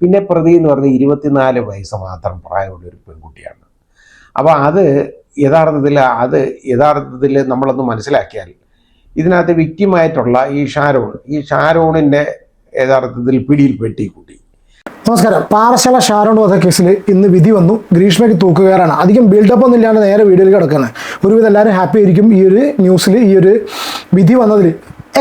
പിന്നെ പ്രതി എന്ന് പറഞ്ഞ ഇരുപത്തിനാല് വയസ്സ് മാത്രം പ്രായമുള്ള ഒരു പെൺകുട്ടിയാണ്. അപ്പോൾ അത് യഥാർത്ഥത്തിൽ അത് യഥാർത്ഥത്തിൽ നമ്മളൊന്ന് മനസ്സിലാക്കിയാൽ ഇതിനകത്ത് വിക്റ്റിമായിട്ടുള്ള ഈ ഷാരോൺ ഈ ഷാരോണിന്റെ യഥാർത്ഥത്തിൽ പിടിയിൽ പെട്ടി കൂട്ടി. നമസ്കാരം. പാറശാല ഷാരോൺ കേസിൽ ഇന്ന് വിധി വന്നു. ഗ്രീഷ്മയ്ക്ക് തൂക്കുകയറാണ്. അധികം ബിൽഡപ്പ് ഒന്നും ഇല്ലാണ്ട് നേരെ വീഡിയോയിൽ കിടക്കുന്നത് ഒരുവിധം എല്ലാവരും ഹാപ്പി ആയിരിക്കും. ഈ ഒരു ന്യൂസിൽ ഈ ഒരു വിധി വന്നതിൽ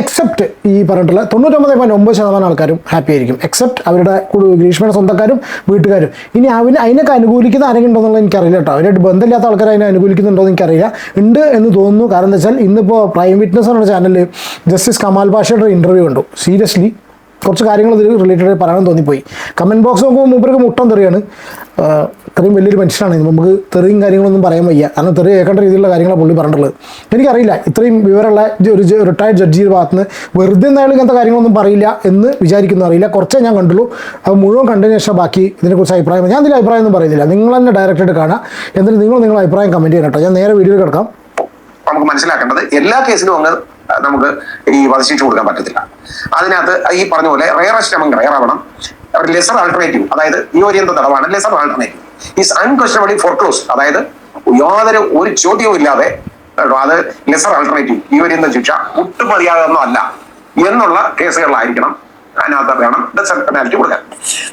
എക്സെപ്റ്റ് ഈ പറഞ്ഞിട്ടുള്ള തൊണ്ണൂറ്റൊമ്പത് പോയിന്റ് ഒമ്പത് ശതമാനം ആൾക്കാരും ഹാപ്പി ആയിരിക്കും. എക്സെപ്റ്റ് അവരുടെ ഗ്രീഷ്മയുടെ സ്വന്തക്കാരും വീട്ടുകാരും. ഇനി അവന് അതിനൊക്കെ അനുകൂലിക്കുന്ന ആരെങ്കിലും ഉണ്ടോ എന്നുള്ളത് എനിക്കറിയില്ല കേട്ടോ. അവരായിട്ട് ബന്ധമില്ലാത്ത ആൾക്കാർ അതിനെ അനുകൂലിക്കുന്നുണ്ടോ എന്ന് എനിക്കറിയില്ല. ഉണ്ട് എന്ന് തോന്നുന്നു. കാരണം എന്താ വെച്ചാൽ ഇന്നിപ്പോൾ പ്രൈം വിറ്റ്നസ് എന്ന ചാനലിൽ ജസ്റ്റിസ് കമാൽ പാഷയുടെ ഇന്റർവ്യൂ കണ്ടു. സീരിയസ്ലി കുറച്ച് കാര്യങ്ങൾ ഇതിൽ റിലേറ്റഡ് പറയാൻ തോന്നിപ്പോയി. കമന്റ് ബോക്സ് നോക്കുമ്പോൾ മൂപ്പർക്ക് മുട്ടം തെറിയാണ്. ഇത്രയും വലിയൊരു മനുഷ്യനാണ്. നമുക്ക് തെറിയും കാര്യങ്ങളൊന്നും പറയാൻ വയ്യ. കാരണം തെറി കേൾക്കേണ്ട രീതിയിലുള്ള കാര്യങ്ങളാണ് പുള്ളി പറഞ്ഞിട്ടുള്ളത്. എനിക്കറിയില്ല. ഇത്രയും വിവരമുള്ള ഒരു റിട്ടയർഡ് ജഡ്ജിയുടെ ഭാഗത്ത് നിന്ന് വെറുതെ എന്തായാലും ഇങ്ങനത്തെ കാര്യങ്ങളൊന്നും പറയില്ല എന്ന് വിചാരിക്കുന്നു. അറിയില്ല. കുറച്ചേ ഞാൻ കണ്ടുള്ളൂ. അത് മുഴുവൻ കണ്ടതിന് ശേഷം ബാക്കി ഇതിനെക്കുറിച്ച് അഭിപ്രായം ഞാൻ ഇതിൽ അഭിപ്രായം ഒന്നും പറയുന്നില്ല. നിങ്ങൾ തന്നെ ഡയറക്റ്റായിട്ട് കാണാം എന്നിട്ട് നിങ്ങൾ നിങ്ങളുടെ അഭിപ്രായം കമന്റ് ചെയ്യണം കേട്ടോ. ഞാൻ നേരെ വീഡിയോയിൽ കിടക്കാം. നമുക്ക് മനസ്സിലാക്കേണ്ടത് എല്ലാ കേസിലും അങ്ങ് നമുക്ക് ഈ വധശിക്ഷ കൊടുക്കാൻ പറ്റത്തില്ല. അതിനകത്ത് ഈ പറഞ്ഞ പോലെ റയറസ്റ്റ് അമംഗ് റയർ ആവണം. ലെസർ ആൾട്ടർനേറ്റീവ് അതായത് നിയോജിത തടവാണ്? Lesser alternative is unquestionably foreclose അതായത് യാതൊരു ഒരു ചോദ്യവും ഇല്ലാതെ അത് ലെസർ ആൾട്ടർനേറ്റീവ് നിയോജിത ശിക്ഷ ഒട്ടും അല്ല എന്നുള്ള കേസുകളിലായിരിക്കണം. അതിനകത്ത് വേണം ഡെത്ത് പെനാൽറ്റി കൊടുക്കാൻ.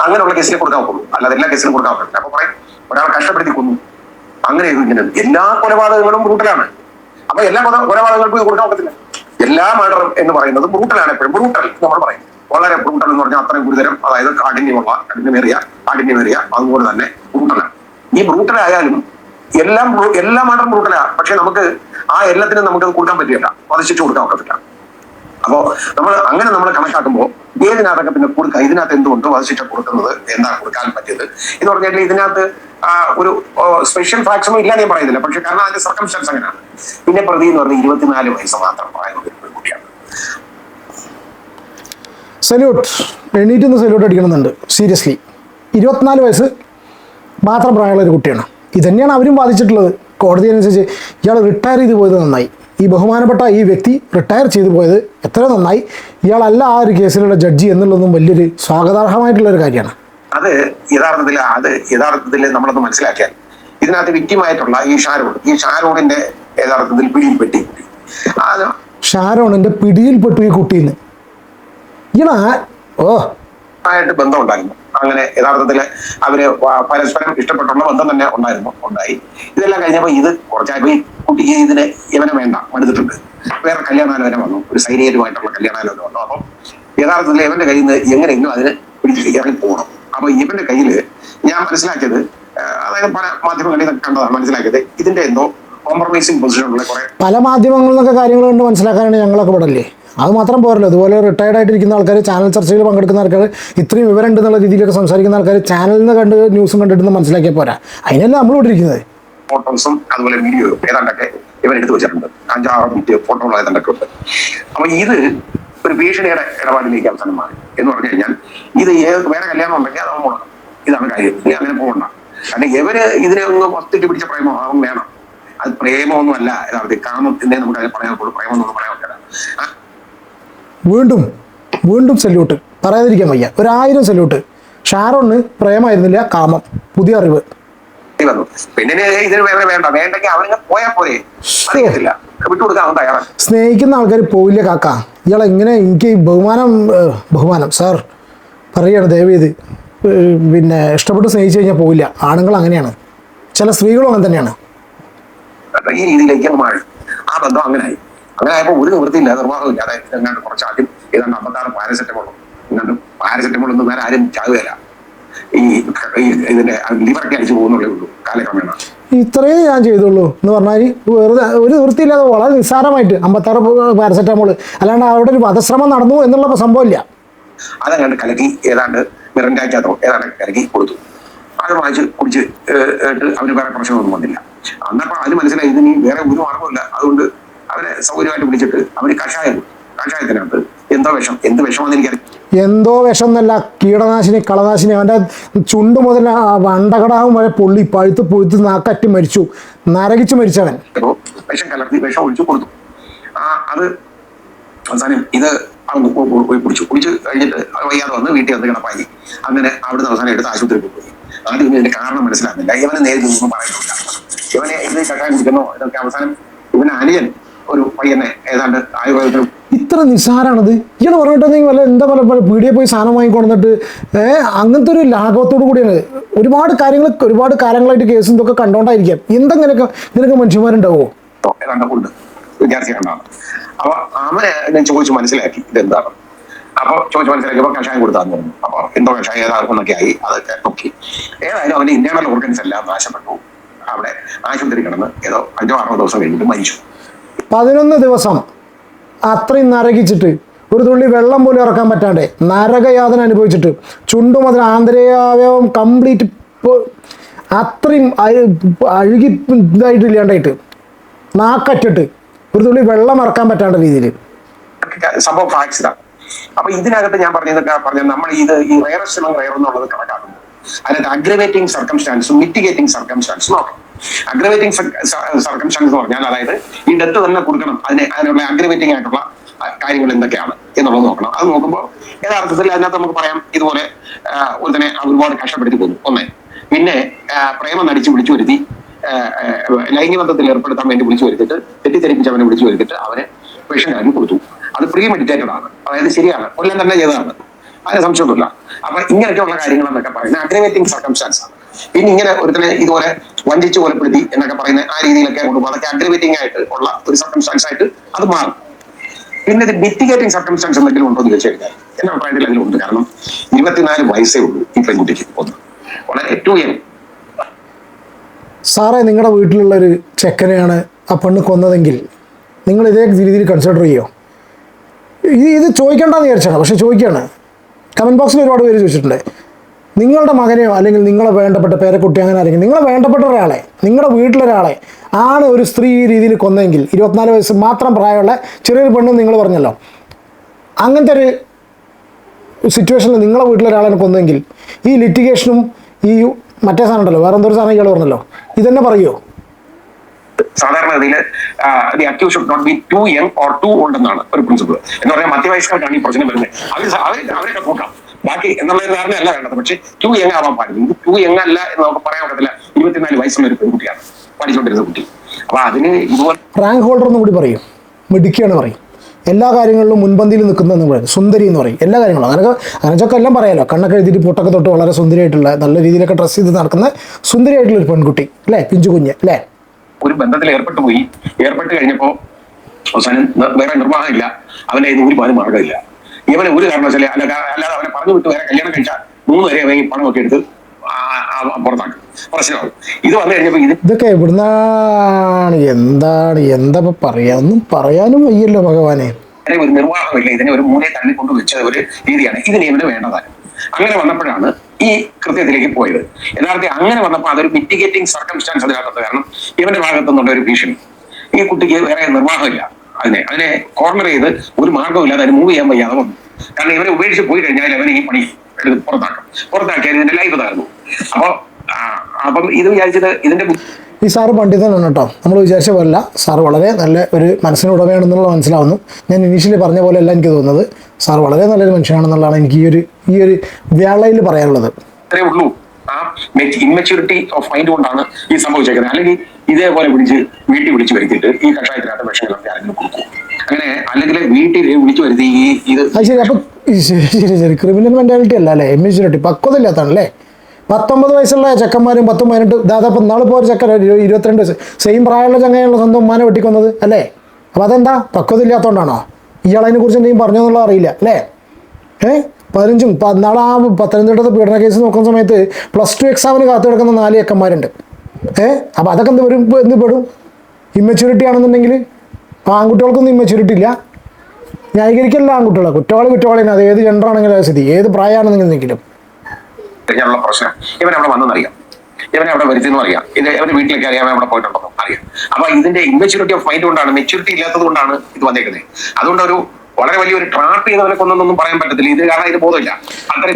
അങ്ങനെയുള്ള കേസിൽ കൊടുക്കാൻ പോകുള്ളൂ അല്ലാതെ എല്ലാ കേസിലും കൊടുക്കാൻ പറ്റില്ല അപ്പൊ പറയും ഒരാൾ കഷ്ടപ്പെടുത്തി കൊന്നു. അങ്ങനെ ഇങ്ങനെ എല്ലാ കൊലപാതകങ്ങളും ബ്രൂട്ടലാണ് അപ്പൊ എല്ലാ കൊല- കൊലപാതകങ്ങൾക്കും കൊടുക്കാൻ ഒക്കത്തില്ല എല്ലാ മർഡറും എന്ന് പറയുന്നത് ബ്രൂട്ടലാണ് എപ്പോഴും. ബ്രൂട്ടൽ നമ്മൾ പറയും. വളരെ ബ്രൂട്ടൽ എന്ന് പറഞ്ഞാൽ അത്രയും ഗുരുതരം അതായത് കാഠിന്യമുള്ള കഠിനമേറിയ കാഠിന്യമേറിയ അതുപോലെ തന്നെ ബ്രൂട്ടലാണ് ഈ ബ്രൂട്ടലായാലും എല്ലാം എല്ലാ മർഡറും ബ്രൂട്ടലാണ് പക്ഷെ നമുക്ക് ആ എല്ലാത്തിനും നമുക്ക് കൊടുക്കാൻ പറ്റില്ല. വധിച്ചിട്ട് കൊടുക്കാൻ ഒക്കത്തില്ല അപ്പോ നമ്മൾ അങ്ങനെ നമ്മൾ കണക്കാക്കുമ്പോൾ ഏതിനകത്തൊക്കെ പിന്നെ കൊടുക്കുക ഇതിനകത്ത് എന്തുകൊണ്ട് വധശിക്ഷ കൊടുക്കുന്നത് എന്താ കൊടുക്കാൻ പറ്റിയത് എന്ന് പറഞ്ഞാൽ ഇതിനകത്ത് ഒരു സ്പെഷ്യൽ ഫാക്ട്സ് ഒന്നും ഇല്ല ഞാൻ പറയുന്നില്ല. പക്ഷെ കാരണം അതിന്റെ സർക്കംസ്റ്റൻസ് അങ്ങനെയാണ്. പിന്നെ പ്രതി എന്ന് പറഞ്ഞാൽ ഇരുപത്തിനാല് വയസ്സ് മാത്രം പ്രായമുള്ള ഒരു പെൺകുട്ടിയാണ് സല്യൂട്ട്. എണീറ്റ് നിന്ന് സല്യൂട്ട് അടിക്കണമെന്നുണ്ട്. സീരിയസ്ലി ഇരുപത്തിനാല് വയസ്സ് മാത്രം പ്രായമുള്ള ഒരു കുട്ടിയാണ്. ഇതന്നെയാണ് അവരും ബാധിച്ചിട്ടുള്ളത് കോടതി അനുസരിച്ച് ഇയാൾ റിട്ടയർ ചെയ്ത് പോയത് നന്നായി. ഈ ബഹുമാനപ്പെട്ട ഈ വ്യക്തി റിട്ടയർ ചെയ്തു പോയത് എത്ര നന്നായി. ഇയാളല്ല ആ ഒരു കേസിലുള്ള ജഡ്ജി എന്നുള്ളതും വലിയൊരു സ്വാഗതാർഹമായിട്ടുള്ള ഒരു കാര്യമാണ്. അത് യഥാർത്ഥത്തിൽ അത് യഥാർത്ഥത്തിൽ നമ്മളൊന്ന് മനസ്സിലാക്കിയാൽ ഇതിനകത്ത് വിക്റ്റിമായിട്ടുള്ള ഈ ഷാരൂൺ ഈ ഷാരൂണിന്റെ യഥാർത്ഥത്തിൽ പിടിയിൽ പെട്ടി. അത് ഷാരോണിന്റെ പിടിയിൽപ്പെട്ടു ഈ കുട്ടിന്ന്. ഇയാളാ ഓ. ആയിട്ട് ബന്ധം ഉണ്ടായിരുന്നു അങ്ങനെ യഥാർത്ഥത്തിൽ അവർ പരസ്പരം ഇഷ്ടപ്പെട്ടുള്ള ബന്ധം തന്നെ ഉണ്ടായിരുന്നു ഉണ്ടായി. ഇതെല്ലാം കഴിഞ്ഞപ്പോൾ ഇത് കുറച്ചായപ്പോ ഈ കുട്ടി ഇതിന് ഇവനെ വേണ്ട മടുത്തിട്ടുണ്ട് വേറെ കല്യാണാലോചന വന്നു. ഒരു സൈനികരുമായിട്ടുള്ള കല്യാണാലോചന വന്നു. അപ്പം യഥാർത്ഥത്തിൽ ഇവന്റെ കയ്യിൽ നിന്ന് എങ്ങനെയെങ്കിലും അതിന് ഇറങ്ങി പോകണം. അപ്പൊ ഇവന്റെ കയ്യിൽ ഞാൻ മനസ്സിലാക്കിയത് അതായത് പല മാധ്യമങ്ങളിൽ കണ്ടതാണ് മനസ്സിലാക്കിയത്. ഇതിന്റെ എന്തോ കോംപ്രമൈസിങ് പൊസിഷനുള്ള കുറെ പല മാധ്യമങ്ങളിൽ നിന്നൊക്കെ കാര്യങ്ങൾ കണ്ട് മനസ്സിലാക്കാനാണ് ഞങ്ങളൊക്കെ ഇവിടെ അല്ലേ അത് മാത്രം പോരല്ലോ. അതുപോലെ റിട്ടയർഡ് ആയിട്ടിരിക്കുന്ന ആൾക്കാർ ചാനൽ ചർച്ചയിൽ പങ്കെടുക്കുന്ന ആൾക്കാർ ഇത്രയും വിവരം ഉണ്ടെന്നുള്ള രീതിയിലൊക്കെ സംസാരിക്കുന്ന ആൾക്കാർ ചാനലിൽ നിന്ന് കണ്ട് ന്യൂസും കണ്ടിട്ട് മനസ്സിലാക്കിയാൽ പോരാ. അതിനല്ല നമ്മൾ ഇരിക്കുന്നത്? ഫോട്ടോസും അതുപോലെ വീഡിയോയും ഏതാണ്ടൊക്കെ ഇവൻ എടുത്തു വെച്ചിട്ടുണ്ട്. അഞ്ചാറ് മിനിറ്റ് ഫോട്ടോകൾ ഏതാണ്ടൊക്കെ ഉണ്ട്. അപ്പൊ ഇത് ഒരു ഭീഷണിയുടെ ഇടപാടിലേക്ക് അവസാനം മാറി എന്ന് പറഞ്ഞു കഴിഞ്ഞാൽ ഇത് വേറെ കല്യാണം ഉണ്ടെങ്കിൽ അത് മുടങ്ങും ഇതാണ് കാര്യം. ഇനി അങ്ങനെ പോകണ്ട. കാരണം ഇവർ ഇതിനെ ഒന്ന് വസ്തുക്ക് പിടിച്ച പ്രേമം അതും വേണം. അത് പ്രേമമൊന്നും അല്ല യഥാർത്ഥത്തിൽ കാമം എന്നേ നമുക്ക് അതിനെ പറയാൻ പ്രേമം എന്നൊന്നും പറയാൻ പറ്റില്ല. വീണ്ടും വീണ്ടും സല്യൂട്ട് പറയാതിരിക്കാൻ വയ്യ. ഒരായിരം സല്യൂട്ട് ഷാരോണിന് പ്രേമായിരുന്നില്ല കാമം. പുതിയ അറിവ്. സ്നേഹിക്കുന്ന ആൾക്കാർ പോയില്ല കാക്ക. ഇയാൾ എങ്ങനെ എനിക്ക് ബഹുമാനം ബഹുമാനം സാർ പറയാണ് ദയവേത്. ഇത് പിന്നെ ഇഷ്ടപ്പെട്ട് സ്നേഹിച്ചു കഴിഞ്ഞാൽ പോയില്ല ആണുങ്ങൾ അങ്ങനെയാണ്. ചില സ്ത്രീകളും അങ്ങനെ തന്നെയാണ്. ഈ രീതിയിലേക്ക് ആ ബന്ധം അങ്ങനെയായി അങ്ങനെ ആയപ്പോൾ ഒരു നിവൃത്തിയില്ല നിർവാഹമില്ല അതായത് എങ്ങാണ്ട് കുറച്ച് ആദ്യം ഏതാണ്ട് അമ്പത്താറ് പാരസെറ്റമോളും. എങ്ങാണ്ട് പാരസെറ്റമോൾ ഒന്നും വേറെ ആരും ചാകുകയില്ല ഈ ഇതിന്റെ ലിവറൊക്കെ അടിച്ചു പോകുന്നുള്ളേ ഉള്ളൂ കാലക്രമേണ. ഇത്രയും ഞാൻ ചെയ്തുള്ളൂ എന്ന് പറഞ്ഞാൽ വെറുതെ ഒരു നിവൃത്തിയില്ലാതെ വളരെ നിസ്സാരമായിട്ട് അമ്പത്താറ് പാരസെറ്റമോൾ അല്ലാണ്ട് അവിടെ ഒരു വധശ്രമം നടന്നു എന്നുള്ള സംഭവമില്ല. അതങ്ങാണ്ട് കലക്കി ഏതാണ്ട് മിറൻഡാക്കകത്തോ ഏതാണ്ട് കലക്കി കൊടുത്തു. അത് വായിച്ച് കുടിച്ച് അവന് വേറെ പ്രശ്നമൊന്നും വന്നില്ല. അന്നപ്പോ അതിന് മനസ്സിലായി ഇതിന് വേറെ ഒരു മാർഗമില്ല അതുകൊണ്ട് അവരെ സൗകര്യമായിട്ട് വിളിച്ചിട്ട് അവർ കഷായം കഷായത്തിനകത്ത് എന്തോ വിഷം എന്ത് വിഷമാണെന്ന് എനിക്കറിയാം. എന്തോ വിഷം എന്നല്ല കീടനാശിനി കളനാശിനി അവന്റെ ചുണ്ട് മുതൽ വണ്ടകടാവും വരെ പൊള്ളി പഴുത്ത് പൊഴുത്ത് നാക്കറ്റി മരിച്ചു. നരകിച്ചു മരിച്ചവൻ. വിഷം കലർത്തി വിഷം ഒഴിച്ചു കൊടുത്തു. ആ അത് അവസാനം ഇത് പോയി കുടിച്ചു. കുടിച്ച് കഴിഞ്ഞിട്ട് വയ്യാതെ വന്ന് വീട്ടിൽ വന്ന് കിടപ്പായി. അങ്ങനെ അവിടുന്ന് അവസാനം എടുത്ത് ആശുപത്രി പോയി. ആദ്യം ഇതിന്റെ കാരണം മനസ്സിലാകുന്നില്ല. ഇവനെ നേരിട്ട് ഒന്നും പറയുന്നില്ല ഇവനെ ഇത് കഷായം കുടിക്കുന്നോ. ഇതൊക്കെ അവസാനം ഇവന് അനിയൻ ഒരു പയ്യനെ ഏതാണ്ട് ആയുർവേദത്തിൽ. ഇത്ര നിസ്സാരാണത്. ഇയാൾ പറഞ്ഞിട്ടുണ്ടെങ്കിൽ വല്ല എന്താ പറയുക പോലെ പീടിയെ പോയി സാധനം വാങ്ങിക്കൊണ്ടിട്ട് ഏഹ് അങ്ങനത്തെ ഒരു ലാഘവത്തോടു കൂടിയാണ്. ഒരുപാട് കാര്യങ്ങൾ ഒരുപാട് കാലങ്ങളായിട്ട് കേസും ഇതൊക്കെ കണ്ടോണ്ടായിരിക്കാം. എന്തെങ്കിലൊക്കെ ഇതിനൊക്കെ മനുഷ്യന്മാരുണ്ടാവോ? കണ്ടാണ്. അപ്പൊ അവനെ ഞാൻ ചോദിച്ചു മനസ്സിലാക്കി ഇതെന്താണ്. അപ്പൊ ചോദിച്ചു മനസ്സിലാക്കിയപ്പോ കഷായം കൊടുത്താന്ന് തോന്നുന്നു അപ്പൊ എന്തോ കഷായം ഏതാണെന്നൊക്കെ ആയി. അതൊക്കെ നോക്കി. ഏതായാലും അവന്റെ ഇന്റേണൽ ഓർഗൻസ് എല്ലാം നാശപ്പെട്ടു. അവിടെ ആശുപത്രി കിടന്ന് ഏതോ അഞ്ചോ ആറോ ദിവസം കഴിഞ്ഞിട്ട് മരിച്ചു. പതിനൊന്ന് ദിവസം അത്രയും നരകിച്ചിട്ട് ഒരു തുള്ളി വെള്ളം പോലും ഇറക്കാൻ പറ്റാണ്ട് നരകയാതന അനുഭവിച്ചിട്ട് ചുണ്ടും അതിന് ആന്തരികാവയവം കംപ്ലീറ്റ് അത്രയും അഴു- അഴുകി ഇതായിട്ട് ഇല്ലാണ്ടായിട്ട് നാക്കറ്റിട്ട് ഒരു തുള്ളി വെള്ളം ഇറക്കാൻ പറ്റാണ്ട രീതിയിൽ സംഭവം അപ്പൊ ഇതിനകത്ത് ഞാൻ പറഞ്ഞതൊക്കെ പറഞ്ഞ നമ്മൾ ഇത് ഈ റയറസ്റ്റ് റയർ എന്നുള്ളത് കണക്കാക്കുന്നു. അതിനകത്ത് അഗ്രവേറ്റിംഗ് സർക്കംസ്റ്റാൻസും മിറ്റിഗേറ്റിംഗ് സർക്കംസ്റ്റാൻസും നോക്കണം അഗ്രവേറ്റിംഗ് സർക്കംസ്റ്റാൻസ് എന്ന് പറഞ്ഞാൽ അതായത് ഈ ഡെത്ത് തന്നെ കൊടുക്കണം. അതിനെ അതിനുള്ള അഗ്രവേറ്റിംഗ് ആയിട്ടുള്ള കാര്യങ്ങൾ എന്തൊക്കെയാണ് എന്നുള്ളത് നോക്കണം. അത് നോക്കുമ്പോൾ യഥാർത്ഥത്തിൽ അതിനകത്ത് നമുക്ക് പറയാം ഇതുപോലെ ഒരുത്തനെ ഒരുപാട് കഷ്ടപ്പെടുത്തി പോകുന്നു ഒന്ന്. പിന്നെ പ്രേമ നടിച്ച് വിളിച്ചു വരുത്തി ആ, ആ, ലൈംഗിക ബന്ധത്തിൽ ഏർപ്പെടുത്താൻ വേണ്ടി വിളിച്ചു വരുത്തിട്ട് തെറ്റിദ്ധരിപ്പിച്ച് അവനെ വിളിച്ചു വരുത്തിട്ട് അവന് വിഷകാരൻ കൊടുത്തു. അത് പ്രീ മെഡിറ്റേറ്റഡ് ആണ്. അതായത് ശരിയാണ്. കൊല്ലം തന്നെ ചെയ്തതാണ്. അതിന് സംശയമൊന്നുമില്ല. അപ്പൊ ഇങ്ങനെയൊക്കെയുള്ള കാര്യങ്ങൾ എന്നൊക്കെ പറയുന്നത് അഗ്രവേറ്റിംഗ് സർക്കംസ്റ്റാൻസ് ആണ്. പിന്നെ ഇങ്ങനെ ഒരുത്തനെ ഇതുപോലെ വഞ്ചിച്ച് കൊലപ്പെടുത്തി എന്നൊക്കെ പറയുന്ന ആ രീതിയിലൊക്കെ കൊണ്ടുപോകും അതൊക്കെ അഗ്രവേറ്റിംഗ് ആയിട്ട് ഉള്ള ഒരു സർക്കംസ്റ്റാൻസ് ആയിട്ട് അത് മാറും. പിന്നെ ഇത് മിറ്റിഗേറ്റിംഗ് സർക്കംസ്റ്റാൻസ് എന്തെങ്കിലും ഉണ്ടോ എന്ന് ചോദിച്ചു കഴിഞ്ഞാൽ എന്റെ അഭിപ്രായത്തിൽ അതിലുണ്ട്. കാരണം ഇരുപത്തിനാല് വയസ്സേ ഉള്ളൂ ഈ പെൺകുട്ടിക്ക്. ഒന്ന്. വളരെ ടു എം സാറേ നിങ്ങളുടെ വീട്ടിലുള്ള ഒരു ചെക്കനെയാണ് ആ പെണ്ണ് കൊന്നതെങ്കിൽ നിങ്ങൾ ഇതേ രീതിയിൽ കൺസിഡർ ചെയ്യോ? ഇത് ഇത് ചോദിക്കേണ്ടെന്ന് വിചാരിച്ചാണ്. പക്ഷെ ചോദിക്കുകയാണ് കമന്റ് ബോക്സിൽ ഒരുപാട് പേര് ചോദിച്ചിട്ടുണ്ട്. നിങ്ങളുടെ മകനെയോ അല്ലെങ്കിൽ നിങ്ങളെ വേണ്ടപ്പെട്ട പേരക്കുട്ടി അങ്ങനെ ആരെങ്കിലും നിങ്ങളെ വേണ്ടപ്പെട്ട ഒരാളെ നിങ്ങളുടെ വീട്ടിലൊരാളെ ആണ് ഒരു സ്ത്രീ ഈ രീതിയിൽ കൊന്നെങ്കിൽ ഇരുപത്തിനാല് വയസ്സ് മാത്രം പ്രായമുള്ള ചെറിയൊരു പെണ്ണ് നിങ്ങൾ പറഞ്ഞല്ലോ. അങ്ങനത്തെ ഒരു സിറ്റുവേഷനിൽ നിങ്ങളെ വീട്ടിലൊരാളെ കൊന്നെങ്കിൽ ഈ ലിറ്റിഗേഷനും ഈ മറ്റേ സാധനം ഉണ്ടല്ലോ വേറെ എന്തൊരു സാധനം ഇയാൾ പറഞ്ഞല്ലോ? ഇതന്നെ പറയുമോ സാധാരണഗതിയിൽ they should not be too young or too old എന്നാണ് ഒരു പ്രിൻസിപ്പിൾ എന്ന് പറഞ്ഞാൽ മധ്യവയസ്കർക്കാണ് ഈ പ്രശ്നം വരുന്നത്. അവർ അവരെ നോക്കാം ബാക്കി എന്നുള്ള ധാരണയല്ല വേണ്ടത്. പക്ഷെ ക്യൂ യങ് ആവാൻ പാടില്ല. ക്യൂ യങ് അല്ല എന്ന് നമുക്ക് പറയാൻ പറ്റത്തില്ല. ഇരുപത്തിനാല് വയസ്സുള്ള ഒരു പെൺകുട്ടിയാണ് പഠിച്ചുകൊണ്ടിരുന്ന കുട്ടി. അപ്പൊ അതിന് ഇതുപോലെ റാങ്ക് ഹോൾഡർ എന്ന് കൂടി പറയും. മിടുക്കിയാണ് പറയും. എല്ലാ കാര്യങ്ങളിലും മുൻപന്തിയിൽ നിൽക്കുന്നതെന്ന് പറയും. സുന്ദരി എന്ന് പറയും. എല്ലാ കാര്യങ്ങളും. അങ്ങനെയൊക്കെ അങ്ങനെയൊക്കെ എല്ലാം പറയാലോ. കണ്ണൊക്കെ എഴുതിയിട്ട് പൊട്ടൊക്കെ തൊട്ട് വളരെ സുന്ദരിയായിട്ടുള്ള നല്ല രീതിയിലൊക്കെ ഡ്രസ്സ് ചെയ്ത് നടക്കുന്ന സുന്ദരിയായിട്ടുള്ള ഒരു പെൺകുട്ടി. അല്ലേ? പിഞ്ചു കുഞ്ഞ്. അല്ലേ? ഒരു ബന്ധത്തിൽ ഏർപ്പെട്ടു പോയി. ഏർപ്പെട്ട് കഴിഞ്ഞപ്പോ അവസാനം വേറെ നിർവാഹമില്ല. അവന്റെ കയ്യിൽ ഒരു പാലും മാർഗമില്ല ഇവനെ ഒരു കാരണവശാലും അല്ല അല്ലാതെ അവനെ പറഞ്ഞു വിട്ട് വേറെ കല്യാണം കഴിച്ചാൽ മൂന്ന് വരെ അവനെ പണം പണമൊക്കെ എടുത്ത് പുറത്താക്കും. പ്രശ്നമാകും ഇത് വന്നു കഴിഞ്ഞപ്പോൾ ഇത് ഇതൊക്കെ എവിടുന്നാണ് എന്താണ് എന്താ പറയാ? ഒന്നും പറയാനും വയ്യല്ലോ ഭഗവാനെ. ഒരു നിർവാഹമില്ല. ഇതിനെ ഒരു മൂലയെ തള്ളിക്കൊണ്ട് വെച്ച ഒരു രീതിയാണ്. ഇതിനെ ഇവിടെ വേണ്ടതാണ്. അങ്ങനെ വന്നപ്പോഴാണ് ഈ കൃത്യത്തിലേക്ക് പോയത്. യഥാർത്ഥത്തിൽ അങ്ങനെ വന്നപ്പോൾ അതൊരു മിറ്റിഗേറ്റിംഗ് സർക്കംസ്റ്റാൻസ് അതിനകത്ത് കാരണം ഇവന്റെ ഭാഗത്തു നിന്നുള്ള ഒരു ഭീഷണി. ഈ കുട്ടിക്ക് വേറെ നിർവാഹമില്ല. അതിനെ അതിനെ കോർണർ ചെയ്ത് ഒരു മാർഗമില്ലാതെ അതിന് മൂവ് ചെയ്യാൻ വയ്യാതെ വന്നു. കാരണം ഇവരെ ഉപേക്ഷിച്ച് പോയി കഴിഞ്ഞാൽ അവനെ ഈ പണി എടുത്ത് പുറത്താക്കും. പുറത്താക്കിയാൽ ഇതിന്റെ ലൈഫ് തകർന്നു അപ്പൊ അപ്പം ഇത് വിചാരിച്ചത് ഇതിന്റെ ഈ സാറ് പണ്ഡിതനാണ് കേട്ടോ. നമ്മൾ വിചാരിച്ച പോലല്ല. സാറ് വളരെ നല്ല ഒരു മനസ്സിന് ഉടമയാണെന്നുള്ളത് മനസ്സിലാവുന്നു. ഞാൻ ഇനീഷ്യലി പറഞ്ഞ പോലെയല്ല എനിക്ക് തോന്നുന്നത്. സാർ വളരെ നല്ലൊരു മനുഷ്യനാണെന്നുള്ളതാണ് എനിക്ക് ഈ ഒരു ഈ ഒരു വ്യാളയിൽ പറയാനുള്ളത്. ഉള്ളൂ. ആ ഇൻമെച്യൂരിറ്റി ഓഫ് മൈൻഡ് കൊണ്ടാണ് ഈ സംഭവിച്ചേക്കുന്നത്. അല്ലെങ്കിൽ ഇതേപോലെ വിളിച്ച് വീട്ടിൽ വിളിച്ചു വരുത്തിയിട്ട് ഈ കഷായത്തിനകത്ത് വിഷങ്ങളൊക്കെ ആരെങ്കിലും കൊടുക്കും. അങ്ങനെ അല്ലെങ്കിൽ വീട്ടിൽ വിളിച്ചു വരുത്തി ഈ ഇത് ശരി. ശരി ശരി ക്രിമിനൽ മെന്റാലിറ്റി അല്ല അല്ലേ? മെച്യൂരിറ്റി പക്വത ഇല്ലാത്തതാണല്ലേ പത്തൊമ്പത് വയസ്സുള്ള ചെക്കന്മാരും പത്തും പതിനെട്ട് ദാദാപ്പം നാളിപ്പോൾ ഒരു ഒരു ഇരുപത്തിരണ്ട് വയസ്സ്. സെയിം പ്രായമുള്ള ചങ്ങയുള്ള സ്വന്തം ഉമ്മാനെ വെട്ടിക്കൊന്നത് അല്ലേ? അപ്പോൾ അതെന്താ? പക്വത ഇല്ലാത്തതുകൊണ്ടാണോ ഇയാളതിനെ കുറിച്ച് എന്തെങ്കിലും പറഞ്ഞോ എന്നുള്ളത് അറിയില്ല അല്ലേ? ഏ? പതിനഞ്ചും നാളെ ആ പത്തനംതിട്ടത്തെ പീഡന കേസ് നോക്കുന്ന സമയത്ത് പ്ലസ് ടു എക്സാമിന് കാത്തു കിടക്കുന്ന നാല് ചെക്കന്മാരുണ്ട്. ഏ? അപ്പോൾ അതൊക്കെ എന്ത് വരും? എന്ത് പെടും? ഇമ്മച്യൂരിറ്റി ആണെന്നുണ്ടെങ്കിൽ ആൺകുട്ടികൾക്കൊന്നും ഇമ്മച്യൂരിറ്റി ഇല്ല. ന്യായീകരിക്കല്ല ആൺകുട്ടികളെ. കുറ്റവാളി കുറ്റവാളി അത് ഏത് ജെൻഡർ ആണെങ്കിലും സ്ഥിതി. ഏത് പ്രായമാണെന്നെങ്കിലും കഴിഞ്ഞുള്ള പ്രശ്നം. ഇവൻ വന്നെന്നറിയാം. ഇവനെ അവിടെ വരുത്തിയെന്ന് അറിയാം. ഇത് ഇവന്റെ വീട്ടിലേക്ക് അറിയാം. അവിടെ പോയിട്ടുണ്ടെന്നും അറിയാം. അപ്പൊ ഇതിന്റെ ഇമ്മച്യൂരിറ്റി ഓഫ് മൈൻഡ് കൊണ്ടാണ് മെച്യൂരിറ്റി ഇല്ലാത്തത് കൊണ്ടാണ് ഇത് വന്നേക്കുന്നത്. അതുകൊണ്ട് ഒരു വളരെ വലിയൊരു ട്രാപ്പ് ചെയ്തവനെ കൊന്നൊന്നും പറയാൻ പറ്റത്തില്ല. ഇത് കാരണം ഇത് ബോധമില്ല.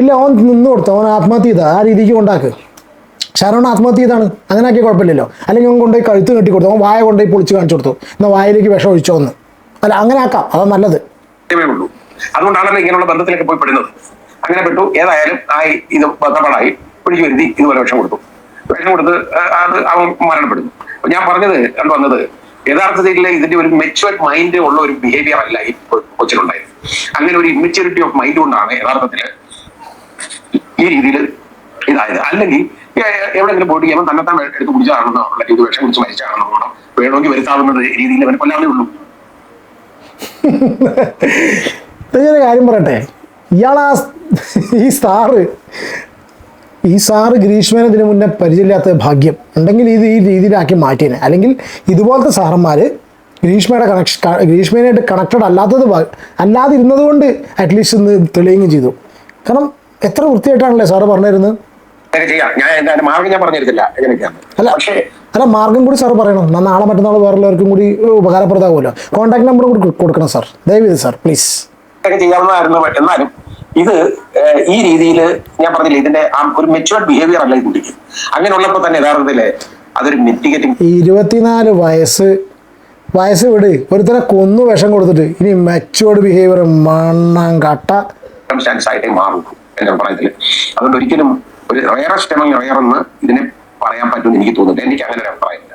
ഇല്ല അവൻ നിന്ന് കൊടുത്തു? അവൻ ആത്മഹത്യ ചെയ്ത. ആ രീതിക്ക് കൊണ്ടാക്ക്. ഷാരോൺ ആത്മഹത്യ ചെയ്താണ്. അങ്ങനെ ആക്കിയ കുഴപ്പമില്ലല്ലോ. അല്ലെങ്കിൽ അവൻ കൊണ്ടുപോയി കഴുത്ത് കെട്ടി കൊടുത്തു അവൻ വായ കൊണ്ടുപോയി പൊളിച്ച് കാണിച്ചു കൊടുത്തു. എന്നാൽ വായയിലേക്ക് വിഷം ഒഴിച്ചോ എന്ന്. അല്ല അങ്ങനെ ആക്കാം. അതാ നല്ലത്. ഉള്ളൂ. അതുകൊണ്ടാണല്ലോ ഇങ്ങനെയുള്ള ബന്ധത്തിലേക്ക് പോയി പെടുന്നത്. അങ്ങനെ പെട്ടു. ഏതായാലും ആ ഇത് ബന്ധപ്പെടായി പിടിച്ചു വരുത്തി. ഇതുപോലെ വിഷം കൊടുത്തു. വിഷം കൊടുത്ത് അത് അവൻ മരണപ്പെടുന്നു. ഞാൻ പറഞ്ഞത് കണ്ടു വന്നത് യഥാർത്ഥത്തിൽ ഇതിന്റെ ഒരു മെച്ചുവർഡ് മൈൻഡ് ഉള്ള ഒരു ബിഹേവിയർ അല്ല ഈ കൊച്ചിനുണ്ടായത്. അങ്ങനെ ഒരു ഇമ്മച്യൂരിറ്റി ഓഫ് മൈൻഡ് കൊണ്ടാണ് യഥാർത്ഥത്തിൽ ഈ രീതിയിൽ ഇതായത്. അല്ലെങ്കിൽ എവിടെങ്കിലും പോയിട്ട് ഇവൻ തന്നെത്താൻ എടുത്ത് കുടിച്ചതാണെന്നോ അല്ലെങ്കിൽ ഇത് വിഷം കുടിച്ച് മരിച്ചതാണെന്നോ വേണം വേണമെങ്കിൽ വരുത്താവുന്ന രീതിയിൽ അവൻ കൊല്ലാതെ ഉള്ളൂ. ഞാനൊരു കാര്യം പറയട്ടെ. ഇയാളാ ഈ സാറ് ഈ സാറ് ഗ്രീഷ്മേനെ ഇതിനു മുന്നേ പരിചയമില്ലാത്ത ഭാഗ്യം ഉണ്ടെങ്കിൽ ഇത് ഈ രീതിയിലാക്കി മാറ്റിയേനെ. അല്ലെങ്കിൽ ഇതുപോലത്തെ സാറന്മാർ ഗ്രീഷ്മയുടെ കണക്ഷൻ ഗ്രീഷ്മേനായിട്ട് കണക്റ്റഡ് അല്ലാത്തത് അല്ലാതിരുന്നത് കൊണ്ട് അറ്റ്ലീസ്റ്റ് ഇന്ന് തെളിയുകയും ചെയ്തു. കാരണം എത്ര വൃത്തിയായിട്ടാണല്ലേ സാറ് പറഞ്ഞിരുന്നത്? അല്ല മാർഗം കൂടി സാർ പറയണം. നാളെ മറ്റന്നാൾ വേറെല്ലാവർക്കും കൂടി ഉപകാരപ്രദമാകുമല്ലോ കോൺടാക്ട് നമ്പർ കൂടി കൊടുക്കണം സാർ. ദയവേത് സാർ പ്ലീസ് ചെയ്യാവുന്നതായിരുന്നു. എന്നാലും ഇത് ഈ രീതിയിൽ ഞാൻ പറഞ്ഞില്ലേ ഇതിന്റെ ആ ഒരു മെച്ചുവർഡ് ബിഹേവിയർ അല്ല ഈ കുട്ടിക്ക് അങ്ങനെയുള്ളപ്പോൾ തന്നെ യഥാർത്ഥത്തിൽ അതൊരു മിറ്റിഗേറ്റിംഗ് ഇരുപത്തിനാല് വയസ്സ് വയസ്സ് വിട്. ഒരുത്തരം കൊന്നു വിഷം കൊടുത്തിട്ട് ഇനി മെച്ചുവർഡ് ബിഹേവിയർ മണ്ണാം കട്ട. സർക്കംസ്റ്റാൻസ് ആയിട്ടേ മാറുള്ളൂ എന്റെ അഭിപ്രായത്തിൽ അതുകൊണ്ട് ഒരിക്കലും ഒരു റയറസ്റ്റ് എമംഗ് റയർ എന്ന് ഇതിനെ പറയാൻ പറ്റുമെന്ന് എനിക്ക് തോന്നുന്നില്ല. എനിക്ക് അങ്ങനെ ഒരു അഭിപ്രായമില്ല.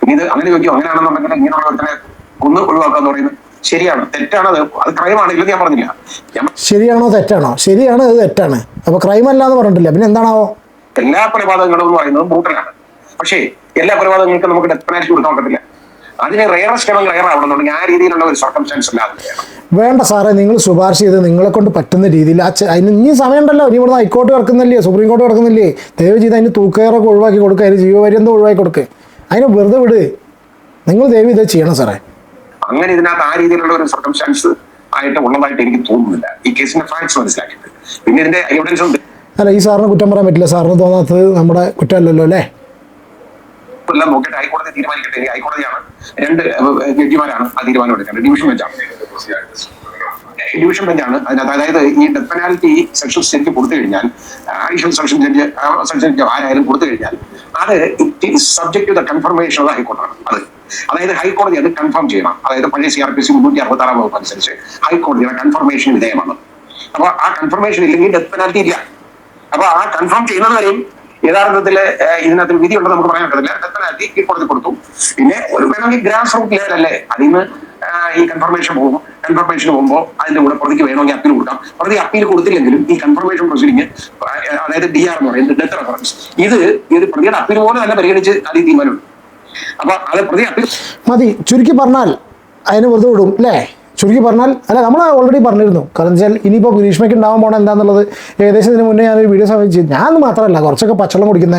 പിന്നെ ഇത് അങ്ങനെ ചോദിക്കും അങ്ങനെയാണെന്നുണ്ടെങ്കിൽ ഇങ്ങനെയുള്ള ഒരുത്തനെ കൊന്ന് ഒഴിവാക്കാന്ന് പറയുന്നത് ശരിയാണ് തെറ്റാണ് അത്. അത് ക്രൈമാണ് ഇല്ലെന്ന് ഞാൻ പറഞ്ഞില്ല. ശരിയാണോ തെറ്റാണോ? ശരിയാണ് അത് തെറ്റാണ്. അപ്പൊ ക്രൈം അല്ല എന്ന് പറഞ്ഞിട്ടില്ല. പിന്നെ എന്താണാവോ? എല്ലാ കൊലപാതകങ്ങളും എന്ന് പറയുന്നത് ബ്രൂട്ടലാണ് പക്ഷേ എല്ലാ കൊലപാതകങ്ങൾക്കും നമുക്ക് ഡെത്ത് പെനാൽറ്റി കൊടുക്കാൻ പറ്റത്തില്ല. അതിന് റയറസ്റ്റ് എമംഗ് റയർ ആവണമെന്നുണ്ടെങ്കിൽ ആ രീതിയിലുള്ള ഒരു സർക്കംസ്റ്റാൻസ് അല്ലാതെ വേണം. വേണ്ട സാറേ നിങ്ങൾ ശുപാർശ ചെയ്ത് നിങ്ങളെ കൊണ്ട് പറ്റുന്ന രീതിയിൽ ആ അതിന് ഇനി സമയമുണ്ടല്ലോ. ഇനി ഇവിടുന്ന് ഹൈക്കോർട്ട് കിടക്കുന്നില്ലേ? സുപ്രീം കോർട്ട് കിടക്കുന്നില്ലേ? ദയവ് ചെയ്ത് അതിന് തൂക്കുകയറൊക്കെ ഒഴിവാക്കി കൊടുക്കുക അതിന് ജീവപര്യന്തം ഒഴിവാക്കി കൊടുക്കുക അതിനെ വെറുതെ വിട്. നിങ്ങൾ ദയവ് ഇത് ചെയ്യണം സാറേ. അങ്ങനെ ഇതിനകത്ത് ആ രീതിയിലുള്ള ഒരു സർക്കംസ്റ്റാൻസ് ആയിട്ട് ഉള്ളതായിട്ട് എനിക്ക് തോന്നുന്നില്ല. ഈ കേസിന്റെ ഫാക്ട്സ് മനസ്സിലാക്കിയിട്ട്. പിന്നെ ഇതിന്റെ എവിഡൻസ് ഉണ്ട്. അല്ല ഈ സാറിന് കുറ്റം പറയാൻ പറ്റില്ല. സാറിന് തോന്നാത്തത് നമ്മുടെ കുറ്റമല്ലല്ലോ അല്ലേ? എല്ലാം നോക്കിയിട്ട് ഹൈക്കോടതി തീരുമാനിക്കട്ടെ. ഹൈക്കോടതിയാണ് രണ്ട് ജഡ്ജിമാരാണ് ആ തീരുമാനം എടുക്കേണ്ടത്. ഡിവിഷൻ ബെഞ്ചാണ്. ഡിവിഷൻ ബെഞ്ചാണ്. അതിനകത്ത് അതായത് ഈ ഡെത്ത് പെനാൽറ്റി സെക്ഷൻ ജഡ്ജി കൊടുത്തു കഴിഞ്ഞാൽ additional section judge section judge ആരായാലും കൊടുത്തു കഴിഞ്ഞാൽ അത് it is subject to the confirmation of ഹൈക്കോടതിയാണ് അത് അതായത് ഹൈക്കോടതി അത് കൺഫേം ചെയ്യണം. അതായത് പഴയ സി ആർ പി സി മുന്നൂറ്റി അറുപത്തി ആറാം വകുപ്പ് അനുസരിച്ച് ഹൈക്കോടതിയുടെ കൺഫർമേഷൻ വിധേയമാണ്. അപ്പൊ ആ കൺഫർമേഷൻ ഇല്ലെങ്കിൽ ഡെത്ത് പെനാൽറ്റി ഇല്ല. അപ്പൊ ആ കൺഫേം ചെയ്യുന്നത് വരെയും യഥാർത്ഥത്തിൽ ഇതിനകത്ത് വിധി ഉണ്ടെന്ന് നമുക്ക് പറയാൻ പറ്റത്തില്ല. ഡെത്ത് പെനാൽറ്റി ഈ കോടതി കൊടുത്തു. പിന്നെ ഒരു വേണമെങ്കിൽ ഗ്രാസ് റൂട്ട് ലെവൽ അല്ലേ അതിന് ഈ കൺഫർമേഷൻ പോകും. കൺഫർമേഷൻ പോകുമ്പോൾ അതിന്റെ കൂടെ പ്രതിക്ക് വേണമെങ്കിൽ അപ്പീൽ കൊടുക്കാം. പ്രതി അപ്പീൽ കൊടുത്തില്ലെങ്കിലും ഈ കൺഫർമേഷൻ പ്രൊസീഡിങ് അതായത് ഡി ആർ എന്ന് പറയുന്നത് ഡെത്ത് റെഫറൻസ് ഇത് ഇത് പ്രതിയുടെ അപ്പീൽ പോലെ തന്നെ പരിഗണിച്ച് അത് തീരുമാനമുണ്ട് പ്രതി മതി ചുരുക്കി പറഞ്ഞാൽ അതിന് വെറുതെ വിടും അല്ലേ? ചുരുക്കി പറഞ്ഞാൽ അല്ല നമ്മൾ ഓൾറെഡി പറഞ്ഞിരുന്നു. കാരണം വെച്ചാൽ ഇനിയിപ്പോൾ ഗ്രീഷ്മയ്ക്ക് ഉണ്ടാവാൻ പോകണം എന്താണെന്നുള്ളത് ഏകദേശം ഇതിന് മുന്നേ ഞാനൊരു വീഡിയോ സമയം ചെയ്തു ഞാൻ മാത്രമല്ല കുറച്ചൊക്കെ പച്ചവെള്ളം കുടിക്കുന്ന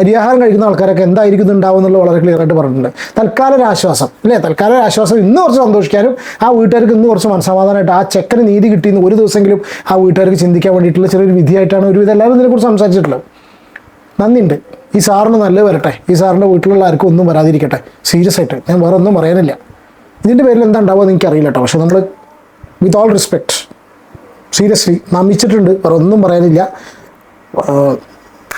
അരിയാഹാരം കഴിക്കുന്ന ആൾക്കാരൊക്കെ എന്തായിരിക്കും ഉണ്ടാവും എന്നുള്ളത് വളരെ ക്ലിയർ ആയിട്ട് പറഞ്ഞിട്ടുണ്ട്. തൽക്കാല ഒരു ആശ്വാസം അല്ലേ? തൽക്കാല ഒരു ആശ്വാസം ഇന്ന് കുറച്ച് സന്തോഷിക്കാനും ആ വീട്ടുകാർക്ക് ഇന്ന് കുറച്ച് മനസ്സമാധാനമായിട്ട് ആ ചെക്കന് നീതി കിട്ടിയെന്ന് ഒരു ദിവസമെങ്കിലും ആ വീട്ടുകാർക്ക് ചിന്തിക്കാൻ വേണ്ടിയിട്ടുള്ള ചെറിയൊരു വിധിയായിട്ടാണ് ഒരുവിധം എല്ലാവരും ഇതിനെക്കുറിച്ച് സംസാരിച്ചിട്ടുള്ളത്. നന്ദിയുണ്ട്. ഈ സാറിന് നല്ലത് വരട്ടെ. ഈ സാറിന്റെ വീട്ടിലുള്ള ആർക്കും ഒന്നും വരാതിരിക്കട്ടെ. സീരിയസ് ആയിട്ട്. ഞാൻ വേറെ ഒന്നും പറയാനില്ല. ഇതിന്റെ പേരിൽ എന്താ ഉണ്ടാവുക എന്ന് എനിക്കറിയില്ല കേട്ടോ പക്ഷെ നമ്മൾ വിത്ത് ഓൾ റെസ്പെക്ട് സീരിയസ്ലി നമിച്ചിട്ടുണ്ട്. വേറെ ഒന്നും പറയാനില്ല.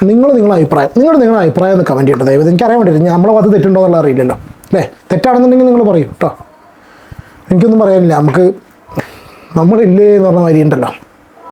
നിങ്ങൾ നിങ്ങളുടെ അഭിപ്രായം നിങ്ങൾ നിങ്ങളുടെ അഭിപ്രായം ഒന്ന് കമന്റ് ചെയ്യട്ടെ. ദയവ് എനിക്കറിയാൻ വേണ്ടിയിട്ട് നമ്മളെ അത് തെറ്റുണ്ടോ എന്നുള്ള അറിയില്ലല്ലോ. അല്ലേ? തെറ്റാണെന്നുണ്ടെങ്കിൽ നിങ്ങൾ പറയും കേട്ടോ എനിക്കൊന്നും പറയാനില്ല. നമുക്ക് നമ്മളില്ലേ എന്ന് പറഞ്ഞ മാതിരി ഉണ്ടല്ലോ.